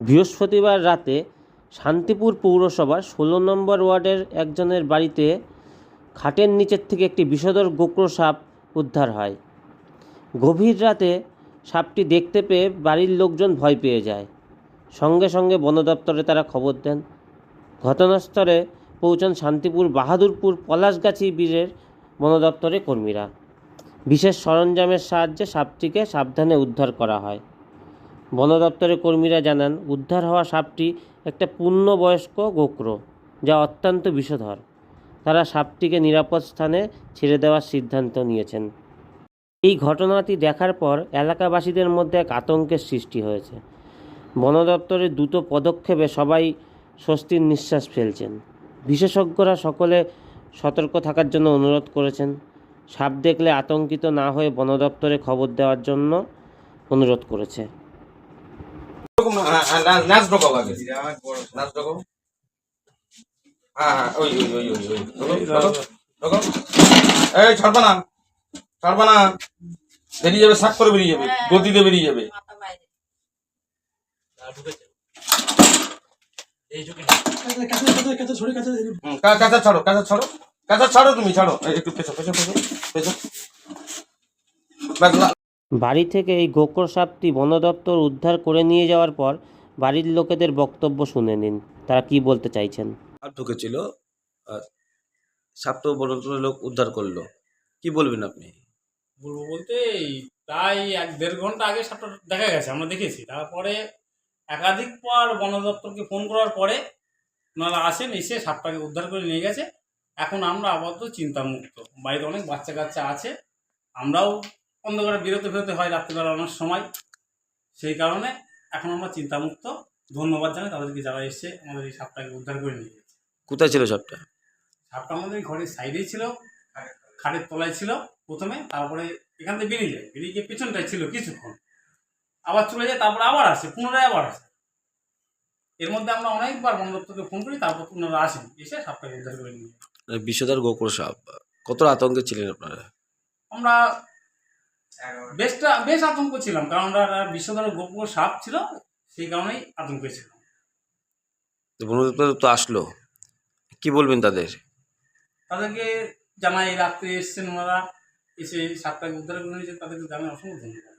বৃহস্পতিবার রাতে শান্তিপুর পৌরসভার ষোলো নম্বর ওয়ার্ডের একজনের বাড়িতে খাটের নিচের থেকে একটি বিষধর গোকরো সাপ উদ্ধার হয়। গভীর রাতে সাপটি দেখতে পেয়ে বাড়ির লোকজন ভয় পেয়ে যায়। সঙ্গে সঙ্গে বন দপ্তরে তারা খবর দেন। ঘটনাস্থলে পৌঁছান শান্তিপুর বাহাদুরপুর পলাশগাছি বীরের বন দপ্তরের কর্মীরা। বিশেষ সরঞ্জামের সাহায্যে সাপটিকে সাবধানে উদ্ধার করা হয়। বন দপ্তরের কর্মীরা জানান, উদ্ধার হওয়া সাপটি একটা পূর্ণবয়স্ক গোকরো যা অত্যন্ত বিষধর। তারা সাপটিকে নিরাপদ স্থানে ছেড়ে দেওয়ার সিদ্ধান্ত নিয়েছেন। এই ঘটনাটি দেখার পর এলাকাবাসীদের মধ্যে এক আতঙ্কের সৃষ্টি হয়েছে। বন দপ্তরের দ্রুত পদক্ষেপে সবাই স্বস্তির নিঃশ্বাস ফেলছেন। বিশেষজ্ঞরা সকলে সতর্ক থাকার জন্য অনুরোধ করেছেন। সাপ দেখলে আতঙ্কিত না হয়ে বন দপ্তরে খবর দেওয়ার জন্য অনুরোধ করেছে। এরকম, হ্যাঁ, হ্যাঁ, নাচ ঢোকাও আগে। নাচ ঢোকাও হ্যাঁ হ্যাঁ ওই ওই ওই ওই ওই ঢোকাও। এই ছাড়বা না ছাড়বা না বেরিয়ে যাবে শাক করে বেরিয়ে যাবে গতিতে বেরিয়ে যাবে। কাঁচা ছাড়ো কাঁচা ছাড়ো। কাঁচা ছাড়ো তুমি ছাড়ো। একটু পেছো পেছো পেছো পেছো বাড়ি থেকে এই গোকর সাপটি বন দপ্তর উদ্ধার করে নিয়ে যাওয়ার পর বাড়ির লোকেদের বক্তব্য শুনে নিন। তারা কি বলতে চাইছেন? সাপ ঢুকেছিল আর সাপ তো বড় বড় লোক উদ্ধার করল। কি বলবেন আপনি? বলব বলতে এই প্রায় এক দেড় ঘণ্টা আগে সাপটা দেখা গেছে আমরা দেখেছি। তারপরে একাধিক পর বন দপ্তরকে ফোন করার পরে ওনারা আসেন এসে সাপটাকে উদ্ধার করে নিয়ে গেছে। এখন আমরা আপাতত চিন্তামুক্ত। বাড়িতে অনেক বাচ্চা কাচ্চা আছে। আমরাও অন্ধকারে বেরোতে বেরোতে হয় রাত্রিবেলা অনেক সময়। সেই কারণে এখন আমরা চিন্তামুক্ত। ধন্যবাদ জানাই তাদেরকে যারা এসে আমাদের এই সাপটাকে উদ্ধার করে নিয়ে গেছে। কোথায় ছিল সাপটা? সাপটা আমাদের ঘরের সাইডেই ছিল খাটের তলায় ছিল প্রথমে তারপরে এখান থেকে বেরিয়ে যায়। বেরিয়ে গিয়ে পেছনটায় ছিল কিছুক্ষণ। আবার চলে যায় তারপরে আবার আসে পুনরায় আবার আসে। এর মধ্যে আমরা অনেকবার বন দপ্তরকে ফোন করি তারপর পুনরায় আসেন। এসে সাপটাকে উদ্ধার করে নিয়ে বিষধর গোকর সাপ কত আতঙ্কে ছিলেন আপনারা? আমরা বেশটা বেশ আতঙ্ক ছিলাম কারণ আমরা বিশ্বধর গোপুর সাপ ছিল সেই কারণেই আতঙ্ক ছিলাম তো তো আসলো। কি বলবেন তাদের? তাদেরকে জানাই রাত্রে এসছেন ওনারা এসে সাপটাকে উদ্ধার করে নিয়েছেন তাদেরকে জানাই অসংখ্য ধন্যবাদ।